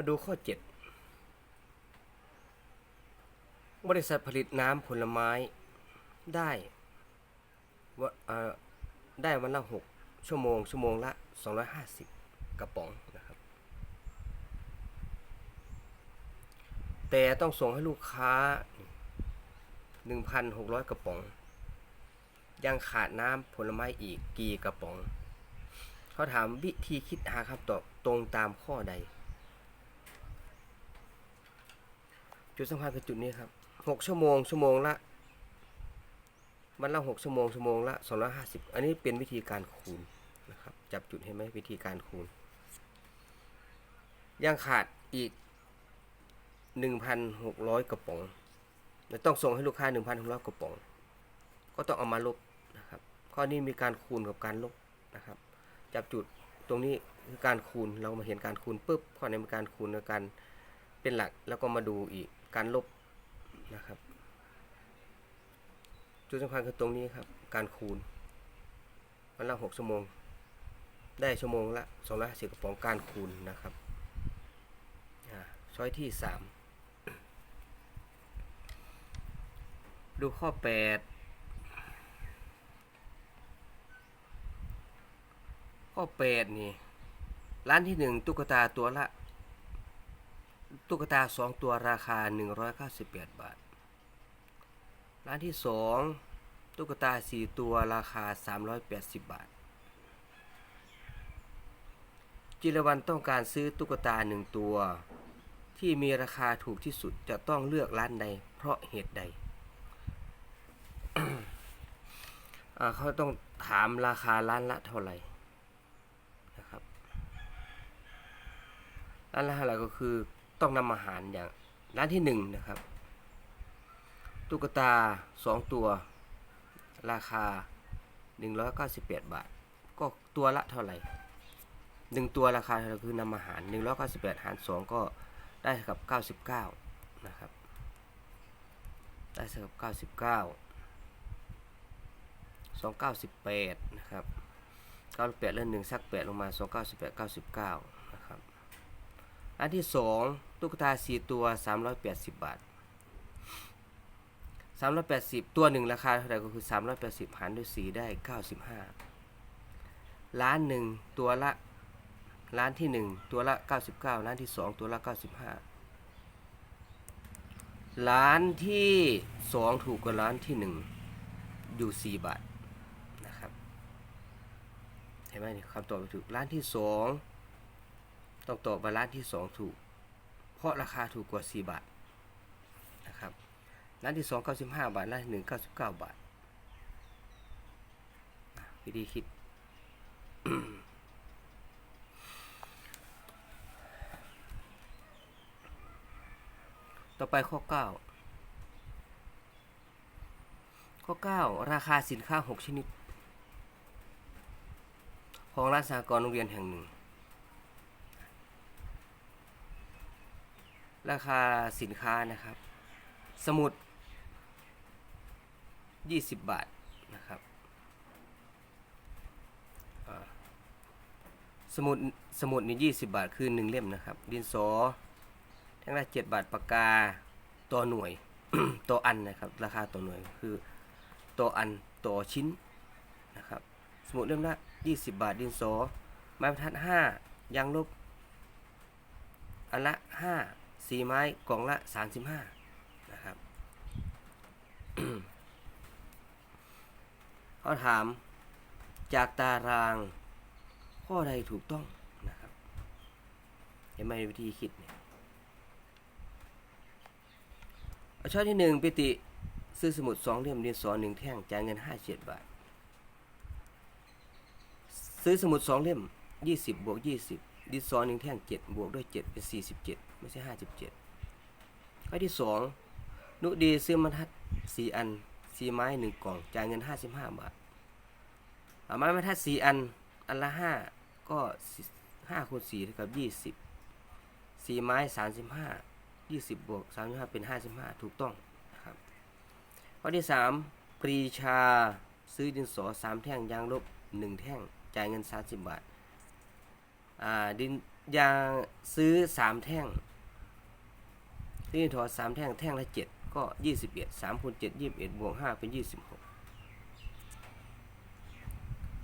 มาดูข้อ 7 บริษัทผลิตน้ำผลไม้ได้วะเอ่อได้วันละ 6 ชั่วโมง ชั่วโมงละ 250 กระป๋องนะครับ แต่ต้องส่งให้ลูกค้า 1,600 กระป๋อง ยังขาดน้ำผลไม้อีกกี่กระป๋อง เขาถามวิธีคิดหาคำตอบตรงตามข้อใด จุดสำคัญคือจุดนี้ครับหกชั่วโมงชั่วโมงละวันละหกชั่วโมงชั่วโมงละสองร้อยห้าสิบอันนี้เป็นวิธีการคูณนะครับจับจุดเห็นไหมวิธีการคูณ ยังขาดอีกหนึ่งพันหกร้อยกระป๋องและต้องส่งให้ลูกค้าหนึ่งพันหกร้อยกระป๋อง ก็ต้องเอามาลบนะครับข้อนี้มีการคูณกับการลบนะครับ จับจุดตรงนี้คือการคูณเรามาเห็นการคูณปุ๊บข้อนี้มีการคูณกับการเป็นหลักแล้วก็มาดูอีก การลบนะครับ จุดสำคัญคือตรงนี้ครับ การคูณวันละหกชั่วโมง ได้ชั่วโมงละสองร้อยสิบกระป๋องการคูณนะครับช้อยที่สามดูข้อแปดข้อแปดนี่ร้านที่หนึ่งตุ๊กตาตัวละ ตุ๊กตาสองตัวราคา 198 บาท ร้านที่สองตุ๊กตาสี่ตัวราคา 380 บาท จิรวันต้องการซื้อตุ๊กตาหนึ่งตัว ที่มีราคาถูกที่สุดจะต้องเลือกร้านใด เพราะเหตุใดเขาต้องถามราคาร้านละเท่าไหร่นะครับร้านละเท่าไหร่ก็คือ ต้องนำอาหารอย่างร้านที่หนึ่งนะครับ ตุ๊กตาสองตัว ราคา 198 บาท ก็ตัวละเท่าไหร่หนึ่งตัวราคาเท่าไหร่คือนำอาหาร 198 หาร 2 ก็ได้กับ 99 นะครับ ได้กับ 99 298 นะครับ 98เลื่อน1สัก 8 ลงมา 298 99 อันที่สองตุ๊กตาสี่ตัว 380 บาท 380 ตัวหนึ่งราคาเท่าไหร่ก็คือ 380หารด้วย4ได้ 95 ล้านหนึ่งตัวละล้านที่ 1 ตัวละ 99 ล้านที่ 2 ตัวละ 95 ล้านที่ 2 ถูกกว่าล้านที่ 1 อยู่ 4 บาท นะครับ เห็นไหมนี่คำตอบถูกล้านที่ 2 ต้องตอบว่าร้านที่ 2 ถูก เพราะราคาถูกกว่า 4 บาทนะครับร้านที่ 2 95 บาทร้านที่1 99 บาท วิธีคิด ต่อไปข้อ 9 ข้อ 9 ราคาสินค้า 6 ชนิด ของร้านสหกรณ์โรงเรียนแห่งหนึ่ง ราคาสินค้านะครับ สมุด 20 บาทนะครับสมุดสมุดนี่ยี่สิบาทคือหนึ่งเล่มนะครับ ดินสอทั้งละเจ็ดบาทปากกาต่อหน่วยต่ออันนะครับ ราคาต่อหน่วยคือต่ออันต่อชิ้นนะครับ สมุดเล่มละยี่สิบาท ดินสอไม้บรรทัดห้ายางลบอันละห้า 4 ไม้กล่องละ 35 นะครับเขาถามจากตารางข้อใดถูกต้องนะครับเห็นไหมวิธีคิดเนี่ยช่อที่หนึ่งปิติซื้อสมุดสองเล่มเรียนสอนหนึ่งแท่งจ่ายเงินห้าเจ็ดบาท ซื้อสมุดสองเล่มยี่สิบบวกยี่สิบ ดินสอหนึ่งแท่งเจ็ดบวกด้วยเจ็ดเป็นสี่สิบเจ็ดไม่ใช่ห้าสิบเจ็ดข้อที่สองนุดีซื้อบรรทัดสี่อันสี่ไม้หนึ่งกล่องจ่ายเงินห้าสิบห้าบาทเอาไม้บรรทัดสี่อัน อันละห้าก็ห้าคูณสี่เท่ากับยี่สิบสี่ไม้สามสิบห้ายี่สิบบวกสามสิบห้าเป็นห้าสิบห้าถูกต้องนะครับข้อที่สามปรีชาซื้อดินสอสามแท่งยางลบหนึ่งแท่งจ่ายเงินสามสิบบาท ดินยางซื้อสามแท่งซื้อถอดสามแท่งแท่งละเจ็ดก็ยี่สิบเอ็ดสามคูณเจ็ดยี่สิบเอ็ดบวกห้าเป็นยี่สิบหก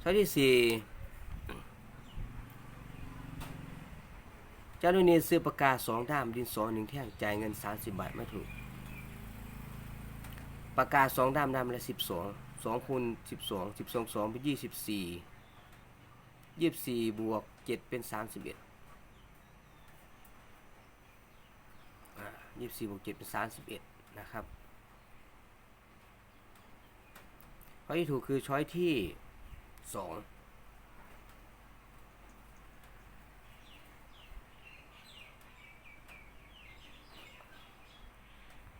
ช้อที่สี่เจ้าหนี้ซื้อปากกาสองด้ามดินสอหนึ่งแท่งจ่ายเงินสามสิบบาทไม่ถูกปากกาสองด้ามด้ามละสิบสองสองคูณสิบสองสิบสองสองเป็นยี่สิบสี่ ยี่สิบสี่บวกเจ็ดเป็นสามสิบเอ็ดยี่สิบสี่บวกเจ็ดเป็นสามสิบเอ็ดนะครับข้อที่ถูกคือช้อยที่สอง